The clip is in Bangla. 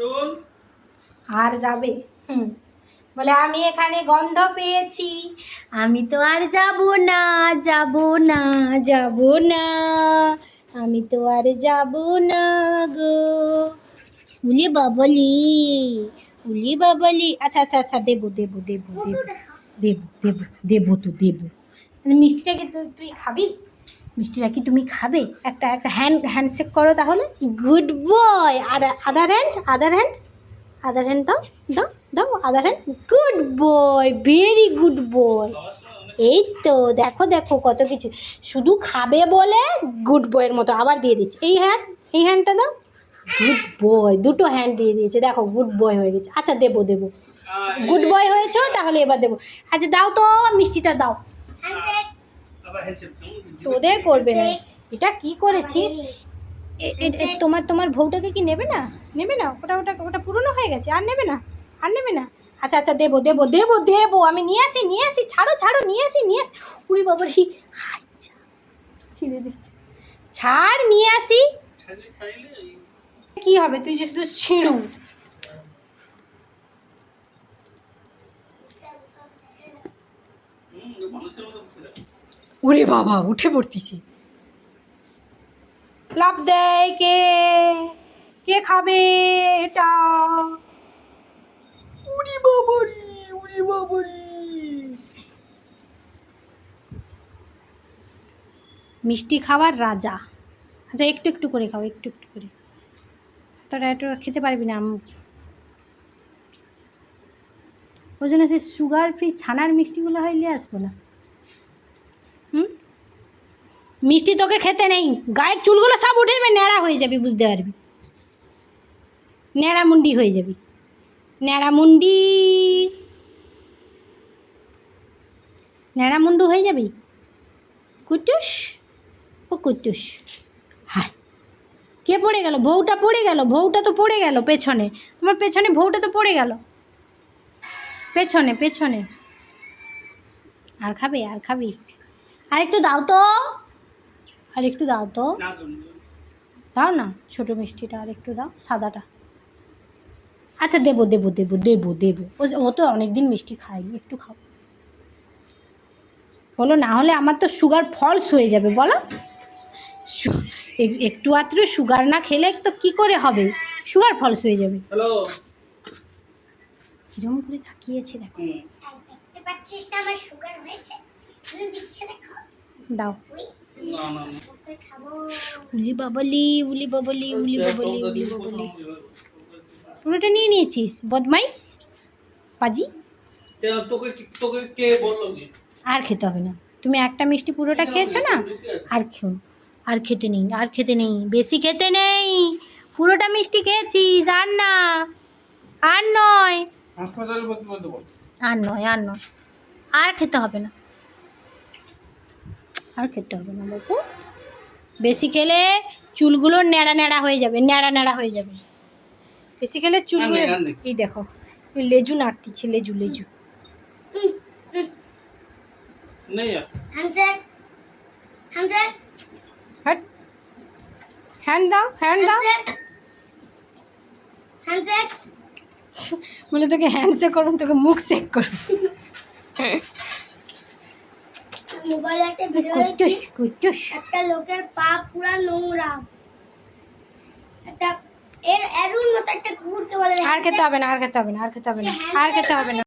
শোন। আর যাবে? হুম। বলে আমি এখানে গন্ধ পেয়েছি। আমি তো আর যাব না যাব না যাব না। আমি তো আর যাব না গো। উলি বাবলি উলি বাবলি। আচ্ছা আচ্ছা আচ্ছা দেবো দেবো দেবো দেবো দেবো দেবো দেবো তো দেবো। মিষ্টিটাকে তুই খাবি? মিষ্টিটা কি তুমি খাবে? একটা একটা হ্যান্ড হ্যান্ডশেক করো তাহলে। গুড বয় আর other hand other hand other hand দাও দাও দাও other hand good boy very good boy এই তো দেখো দেখো কত কিছু। শুধু খাবে বলে গুড বয়ের মতো আবার দিয়ে দিচ্ছে। এই হ্যান্ড এই হ্যান্ডটা দাও। গুড বয় দুটো হ্যান্ড দিয়ে দিয়েছে। দেখো গুড বয় হয়ে গেছে। আচ্ছা দেবো দেবো। গুড বয় হয়েছো তাহলে এবার দেবো। আচ্ছা দাও তো মিষ্টিটা দাও। তোদের করবে না। এটা কি করেছিস? তোমার তোমার বউটাকে কি নেবে না? নেবে না? ওটা ওটা ওটা পুরনো হয়ে গেছে, আর নেবে না? আর নেবে না? আচ্ছা আচ্ছা দেবো দেবো দেবো দেবো, আমি নিয়ে আসি নিয়ে আসি, ছাড়ো ছাড়ো, নিয়ে আসি নিয়ে আসি। উড়ি বাবারি আচ্ছা ছিঁড়ে দিচ্ছে। ছাড়, নিয়ে আসি। কি হবে? তুই যে শুধু ছিঁড়ু। মানুষের মতো। ওরে বাবা, উঠে পড়তিছে। লাভ দেয় কে? কে খাবে এটা? উড়ি বাবারি উড়ি বাবারি। মিষ্টি খাবার রাজা। আচ্ছা একটু একটু করে খাও, একটু একটু করে। তোরা একটু খেতে পারবি না ওই জন্য সে সুগার ফ্রি ছানার মিষ্টিগুলো হইলে আসব না। হুম? মিষ্টি তোকে খেতে নেই। গায়ের চুলগুলো সব উঠে যাবে, ন্যাড়া হয়ে যাবি, বুঝতে পারবি? ন্যাড়া মুন্ডি হয়ে যাবি। ন্যাড়া মুন্ডি। ন্যাড়া মুন্ডু হয়ে যাবি? কুটুস? ও কুটুস। হায় কে পড়ে গেল? বউটা পড়ে গেল? বউটা তো পড়ে গেল পেছনে। তোমার পেছনে বউটা তো পড়ে গেল। পেছনে পেছনে। আর খাবে, আর খাবি। আর একটু দাও তো। আর একটু দাও তো দাও না ছোটো মিষ্টিটা আর একটু দাও সাদাটা। আচ্ছা দেবো দেবো দেবো দেবো দেবো। ও ও তো অনেক দিন মিষ্টি খায়নি একটু খাও। বলো না হলে আমার তো সুগার ফলস হয়ে যাবে বলো। একটু আত্র সুগার না খেলে তো কি করে হবে? সুগার ফলস হয়ে যাবে। হ্যালো কিরম করে তাকিয়েছে দেখো। দেখতে পাচ্ছিস না আমার সুগার হয়েছে? দেখো দাও। উলি বাবলি উলি বাবলি উলি বাবলি উলি বাবলি। পুরোটা নিয়ে নিয়েছিস? বদমাইশ? পাজি? আর খেতে হবে না। তুমি একটা মিষ্টি পুরোটা খেয়েছো না? আর খেও। আর খেতে নেই আর খেতে নেই। বেশি খেতে নেই। পুরোটা মিষ্টি খেয়েছিস আর না। আর নয়। আর নয় আর নয়। আর খেতে হবে না। আর খেতে হবে না বাবু বেশি খেলে চুলগুলো ন্যাড়া ন্যাড়া হয়ে যাবে ন্যাড়া ন্যাড়া হয়ে যাবে। বেশি খেলে চুলগুলো। এই দেখো লেজু নাড়তিছে লেজু লেজু। হ্যান্ড দাও হ্যান্ড দাও। বলে তোকে হ্যান্ড চেক করুন তোকে মুখ চেক করুন মোবাইলে একটা ভিডিও কুটুস কুটুস। একটা লোকের পা পুরা নোংরা। একটা এর এরুর মতো একটা কুকুরকে বলে আর খেতে হবে না আর খেতে হবে না আর খেতে হবে না আর খেতে হবে না।